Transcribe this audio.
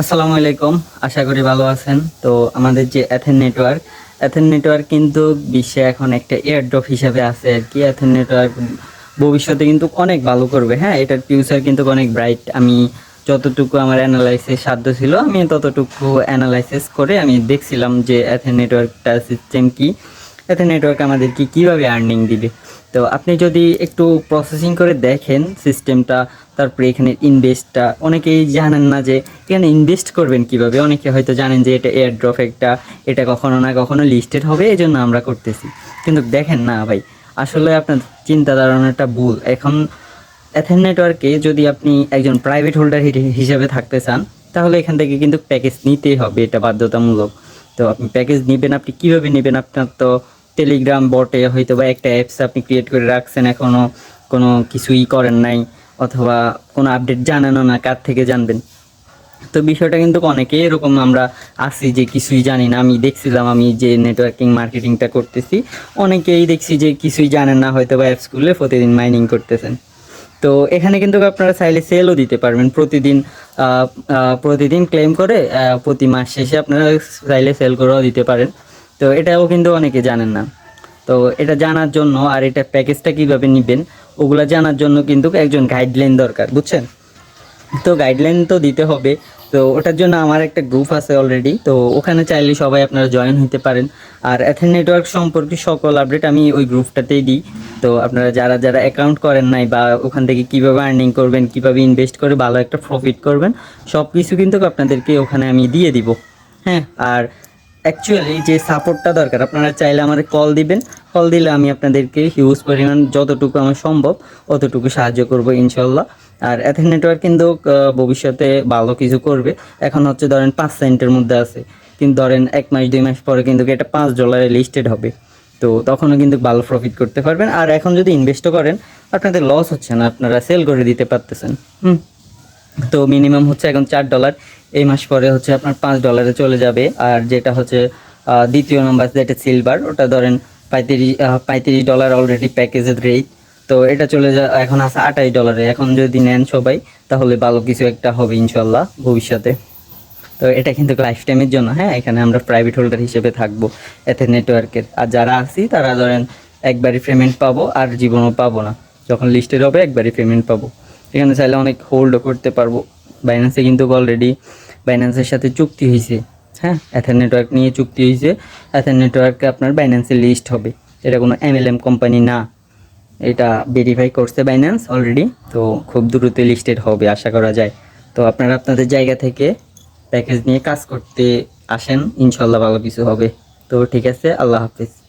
আসসালামু আলাইকুম, আশা করি ভালো আছেন। তো আমাদের যে অ্যাথেন নেটওয়ার্ক অ্যাথেন নেটওয়ার্ক কিন্তু বিশ্বে এখন একটা এয়ারড্রপ হিসাবে আছে আর কি। অ্যাথেন নেটওয়ার্ক ভবিষ্যতে কিন্তু অনেক ভালো করবে হ্যাঁ? এটার ফিউচার কিন্তু অনেক ব্রাইট আমি যতটুকু আমার অ্যানালাইসিস সাধ্য ছিল, আমি ততটুকু অ্যানালাইসিস করে আমি দেখছিলাম যে অ্যাথেন নেটওয়ার্কটা সিস্টেম কি। এতে নেটওয়ার্ক আমাদেরকে কীভাবে আর্নিং দিবে? তো আপনি যদি একটু প্রসেসিং করে দেখেন সিস্টেমটা তারপরে এখানে ইনভেস্টটা অনেকেই জানেন না যে এখানে ইনভেস্ট করবেন কীভাবে? অনেকে হয়তো জানেন যে এটা এয়ার ড্রপ একটা, এটা কখনো না কখনো লিস্টেড হবে এই জন্য আমরা করতেছি। কিন্তু দেখেন না ভাই, আসলে আপনার চিন্তা ধারণাটা ভুল। এখন অ্যাথেন নেটওয়ার্কে যদি আপনি একজন প্রাইভেট হোল্ডার হিসেবে থাকতে চান, তাহলে এখান থেকে কিন্তু প্যাকেজ নিতেই হবে, এটা বাধ্যতামূলক। তো আপনি প্যাকেজ নেবেন, আপনি কীভাবে নেবেন আপনার তো টেলিগ্রাম বটে হয়তো বা একটা অ্যাপস আপনি ক্রিয়েট করে রাখছেন এখনও কোনো কিছুই করেন নাই, অথবা কোনো আপডেট জানানো না, কার থেকে জানবেন? তো বিষয়টা কিন্তু অনেকেই এরকম আমরা আছি যে কিছুই জানি না। আমি দেখছিলাম, আমি যে নেটওয়ার্কিং মার্কেটিংটা করতেছি, অনেকেই দেখছি যে কিছুই জানেন না হয়তো বা অ্যাপস খুলে প্রতিদিন মাইনিং করতেছেন। তো এখানে কিন্তু আপনারা চাইলে সেলও দিতে পারবেন। প্রতিদিন প্রতিদিন ক্লেম করে প্রতি মাস শেষে আপনারা চাইলে সেল করেও দিতে পারেন। তো এটাও কিন্তু অনেকে জানেন না। তো এটা জানার জন্য আর এটা প্যাকেজটা কীভাবে নেবেন, ওগুলো জানার জন্য কিন্তু একজন গাইডলাইন দরকার, বুঝছেন? তো গাইডলাইন তো দিতে হবে। তো ওটার জন্য আমার একটা গ্রুপ আছে অলরেডি তো ওখানে চাইলে সবাই আপনারা জয়েন হতে পারেন। আর অ্যাথেন নেটওয়ার্ক সম্পর্কে সকল আপডেট আমি ওই গ্রুপটাতেই দিই। তো আপনারা যারা যারা অ্যাকাউন্ট করেন নাই বা ওখান থেকে কীভাবে আর্নিং করবেন, কীভাবে ইনভেস্ট করে ভালো একটা প্রফিট করবেন সব কিছু কিন্তু আপনাদেরকে ওখানে আমি দিয়ে দিব। হ্যাঁ আর অ্যাকচুয়ালি যে সাপোর্টটা দরকার, আপনারা চাইলে আমার কল দিবেন। কল দিলে আমি আপনাদেরকে হিউজ পরিমাণ যতটুকু আমার সম্ভব, অতটুকু সাহায্য করব, ইনশাল্লাহ। আর এথেন নেটওয়ার্ক কিন্তু ভবিষ্যতে ভালো কিছু করবে। এখন হচ্ছে ধরেন পাঁচ সেন্টের মধ্যে আছে। কিন্তু ধরেন এক মাস, দুই মাস পরে কিন্তু এটা পাঁচ ডলারে লিস্টেড হবে। তো তখনও কিন্তু ভালো প্রফিট করতে পারবেন। আর এখন যদি ইনভেস্টও করেন, আপনাদের লস হচ্ছে না, আপনারা সেল করে দিতে পারতেছেন। হুম। তো মিনিমাম হচ্ছে এখন চার ডলার এই মাস পরে হচ্ছে আপনার পাঁচ ডলারে চলে যাবে। আর যেটা হচ্ছে দ্বিতীয় নাম্বার যেটা সিলভার ওটা ধরেন পঁয়ত্রিশ পঁয়ত্রিশ ডলার অলরেডি প্যাকেজের রেট তো এটা চলে যা, এখন আছে আঠাশ ডলারে এখন যদি নেন সবাই, তাহলে ভালো কিছু একটা হবে ইনশাল্লাহ ভবিষ্যতে। তো এটা কিন্তু লাইফ টাইমের জন্য হ্যাঁ? এখানে আমরা প্রাইভেট হোল্ডার হিসেবে থাকব, এতে নেটওয়ার্কের আর যারা আছি, তারা ধরেন একবারই পেমেন্ট পাবো, আর জীবনও পাবো না। যখন লিস্টেড হবে, একবারই পেমেন্ট পাবো। এখানে চাইলে অনেক হোল্ডও করতে পারব। বাইন্যান্সে কিন্তু অলরেডি বাইন্যান্সের সাথে চুক্তি হয়েছে হ্যাঁ? অ্যাথেন নেটওয়ার্ক নিয়ে চুক্তি হয়েছে অ্যাথেন নেটওয়ার্কে আপনার বাইন্যান্সে লিস্ট হবে। এটা কোনো এমএলএম কোম্পানি না। এটা ভেরিফাই করছে বাইন্যান্স অলরেডি তো খুব দ্রুত লিস্টেড হবে আশা করা যায়। তো আপনারা আপনাদের জায়গা থেকে প্যাকেজ নিয়ে কাজ করতে আসেন। ইনশাল্লাহ ভালো কিছু হবে। তো ঠিক আছে, আল্লাহ হাফিজ।